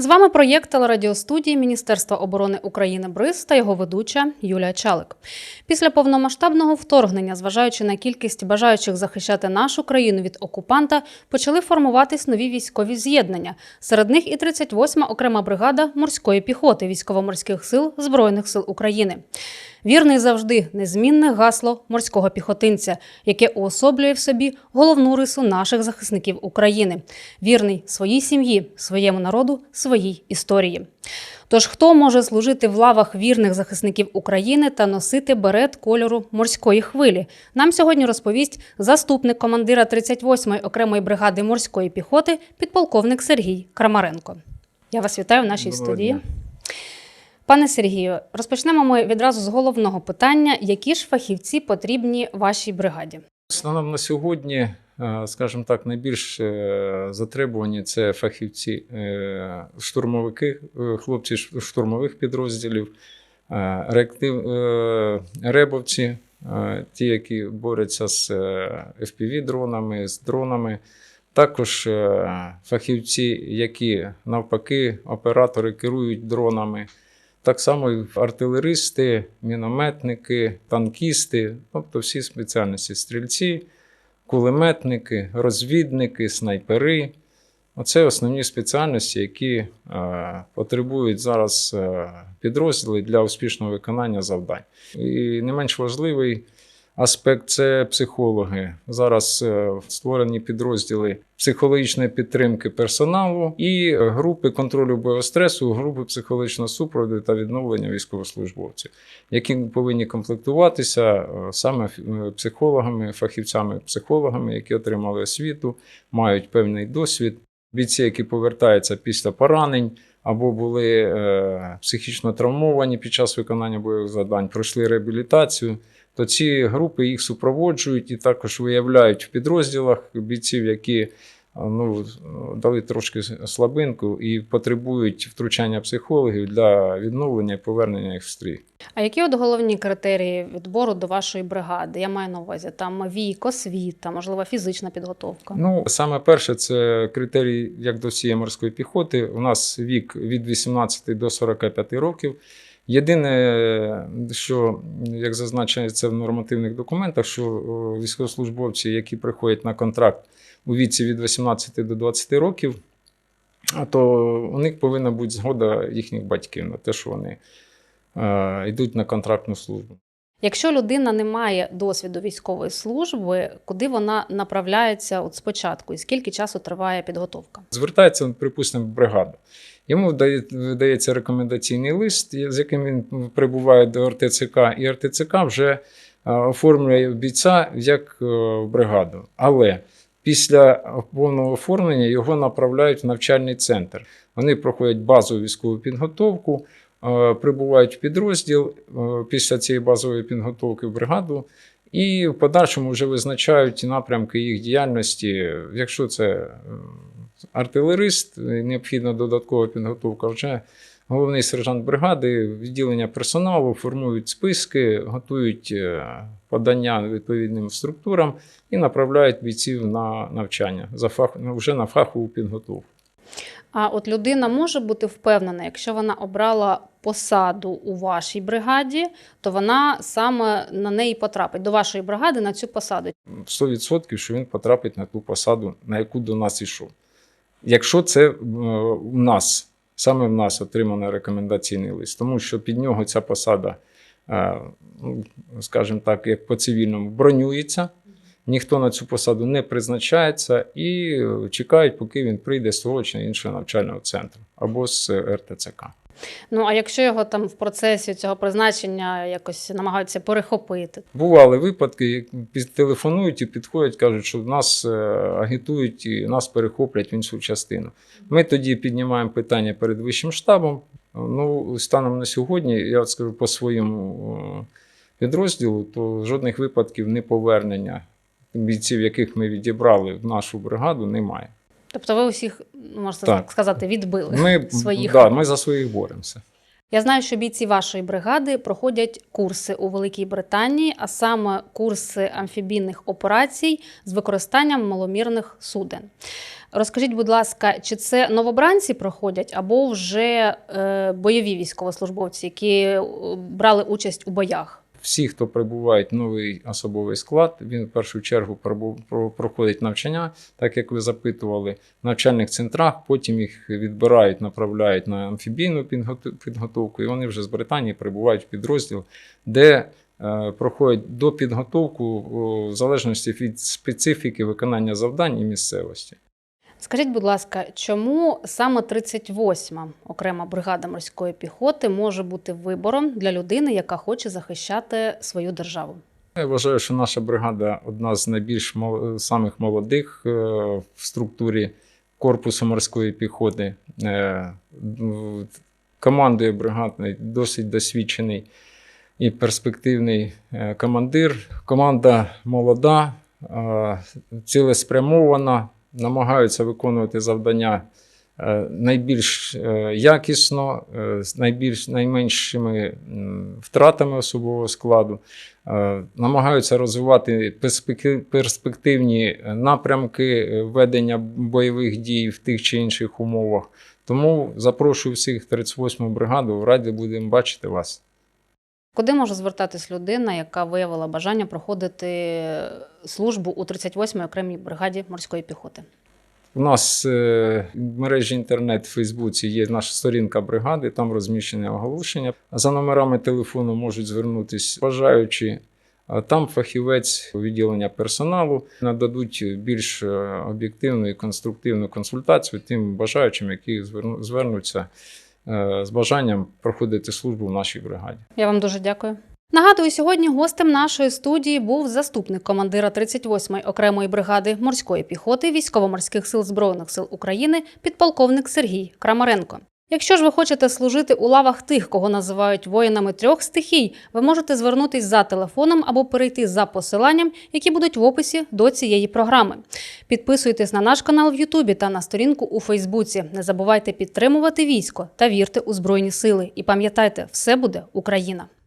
З вами проєкт телерадіостудії Міністерства оборони України БРИЗ та його ведуча Юлія Чалик. Після повномасштабного вторгнення, зважаючи на кількість бажаючих захищати нашу країну від окупанта, почали формуватись нові військові з'єднання. Серед них і 38-ма окрема бригада морської піхоти військово-морських сил Збройних сил України. Вірний завжди незмінне гасло морського піхотинця, яке уособлює в собі головну рису наших захисників України. Вірний своїй сім'ї, своєму народу, своїй історії. Тож хто може служити в лавах вірних захисників України та носити берет кольору морської хвилі? Нам сьогодні розповість заступник командира 38-ї окремої бригади морської піхоти, підполковник Сергій Крамаренко. Я вас вітаю в нашій Доброго студії. дня. Пане Сергію, розпочнемо ми відразу з головного питання: які ж фахівці потрібні вашій бригаді? Станом на сьогодні, е, скажімо так, найбільш е, затребувані це фахівці е, штурмовики, хлопці штурмових підрозділів, реактив, ребовці, ті, які борються з FPV-дронами, з дронами. Також фахівці, які навпаки, оператори керують дронами. Так само і артилеристи, мінометники, танкісти, тобто всі спеціальності стрільці, кулеметники, розвідники, снайпери. Оце основні спеціальності, які е, потребують зараз е, підрозділи для успішного виконання завдань. І не менш важливий аспект це психологи. Зараз е, створені підрозділи психологічної підтримки персоналу і групи контролю бойового стресу, групи психологічного супроводу та відновлення військовослужбовців, які повинні комплектуватися е, саме е, психологами, фахівцями, психологами, які отримали освіту, мають певний досвід. Бійці, які повертаються після поранень або були е, психічно травмовані під час виконання бойових завдань, пройшли реабілітацію, то ці групи їх супроводжують і також виявляють в підрозділах бійців, які ну, дали трошки слабинку і потребують втручання психологів для відновлення і повернення їх в стрій. А які от головні критерії відбору до вашої бригади? Я маю на увазі там вік, освіта, можливо, фізична підготовка. Ну, саме перше, це критерій, як до всієї морської піхоти. У нас вік від 18 до 45 років. Єдине, що як зазначається в нормативних документах, що військовослужбовці, які приходять на контракт у віці від 18 до 20 років, то у них повинна бути згода їхніх батьків на те, що вони е, йдуть на контрактну службу. Якщо людина не має досвіду військової служби, куди вона направляється от спочатку, і скільки часу триває підготовка? Звертається, припустимо, в бригаду. Йому вдає- видається рекомендаційний лист, з яким він прибуває до РТЦК, і РТЦК вже е, оформлює бійця як е, бригаду. Але після повного оформлення його направляють в навчальний центр. Вони проходять базову військову підготовку, е, прибувають в підрозділ після цієї базової підготовки в бригаду. І в подальшому вже визначають напрямки їх діяльності. Якщо це артилерист, необхідна додаткова підготовка, вже головний сержант бригади, відділення персоналу формують списки, готують е, подання відповідним структурам і направляють бійців на навчання за фах, ну, вже на фахову підготовку. А от людина може бути впевнена, якщо вона обрала посаду у вашій бригаді, то вона саме на неї потрапить до вашої бригади на цю посаду. 100%, що він потрапить на ту посаду, на яку до нас йшов. Якщо це в нас, саме в нас отримано рекомендаційний лист, тому що під нього ця посада, е, ну, скажімо так, як по цивільному, бронюється, ніхто на цю посаду не призначається і е, чекають, поки він прийде з того чи іншого навчального центру або з РТЦК. Ну а якщо його там в процесі цього призначення якось намагаються перехопити, Бували випадки, як телефонують і підходять, кажуть, що нас е, агітують і нас перехоплять в іншу частину. Ми тоді піднімаємо питання перед вищим штабом. Ну, станом на сьогодні, я от скажу по своєму е, підрозділу, то жодних випадків неповернення бійців, яких ми відібрали в нашу бригаду, немає. Тобто ви усіх можна Так. так сказати, відбили Ми, своїх. да, ми за своїх боремося. Я знаю, що бійці вашої бригади проходять курси у Великій Британії, а саме курси амфібійних операцій з використанням маломірних суден. Розкажіть, будь ласка, чи це новобранці проходять або вже е, бойові військовослужбовці, які е, брали участь у боях? Всі, хто прибувають в новий особовий склад, він в першу чергу проходить навчання, так як ви запитували, в навчальних центрах. Потім їх відбирають, направляють на амфібійну підготовку, і вони вже з Британії прибувають в підрозділ, де е, проходять до підготовку в залежності від специфіки виконання завдань і місцевості. Скажіть, будь ласка, чому саме 38-ма окрема бригада морської піхоти може бути вибором для людини, яка хоче захищати свою державу? Я вважаю, що наша бригада одна з найбільш самих молодих е, в структурі корпусу морської піхоти. Е, Командує бригадний досить досвідчений і перспективний е, командир. Команда молода, цілеспрямована, намагаються виконувати завдання е, найбільш е, якісно, е, з найбільш найменшими втратами особового складу. Намагаються розвивати перспективні напрямки ведення бойових дій в тих чи інших умовах. Тому запрошую всіх 38-му бригаду, раді будемо бачити вас. Куди може звертатись людина, яка виявила бажання проходити службу у 38-й окремій бригаді морської піхоти? У нас е, в мережі інтернет в Фейсбуці є наша сторінка бригади, там розміщене оголошення. За номерами телефону можуть звернутися бажаючі. Там фахівець відділення персоналу нададуть більш е, об'єктивну і конструктивну консультацію тим бажаючим, які зверну- звернуться з бажанням проходити службу в нашій бригаді. Я вам дуже дякую. Нагадую, сьогодні гостем нашої студії був заступник командира 38-ї окремої бригади морської піхоти військово-морських сил Збройних сил України, підполковник Сергій Крамаренко. Якщо ж ви хочете служити у лавах тих, кого називають воїнами трьох стихій, ви можете звернутись за телефоном або перейти за посиланням, які будуть в описі до цієї програми. Підписуйтесь на наш канал в Ютубі та на сторінку у Фейсбуці. Не забувайте підтримувати військо та вірте у Збройні сили. І пам'ятайте, все буде Україна!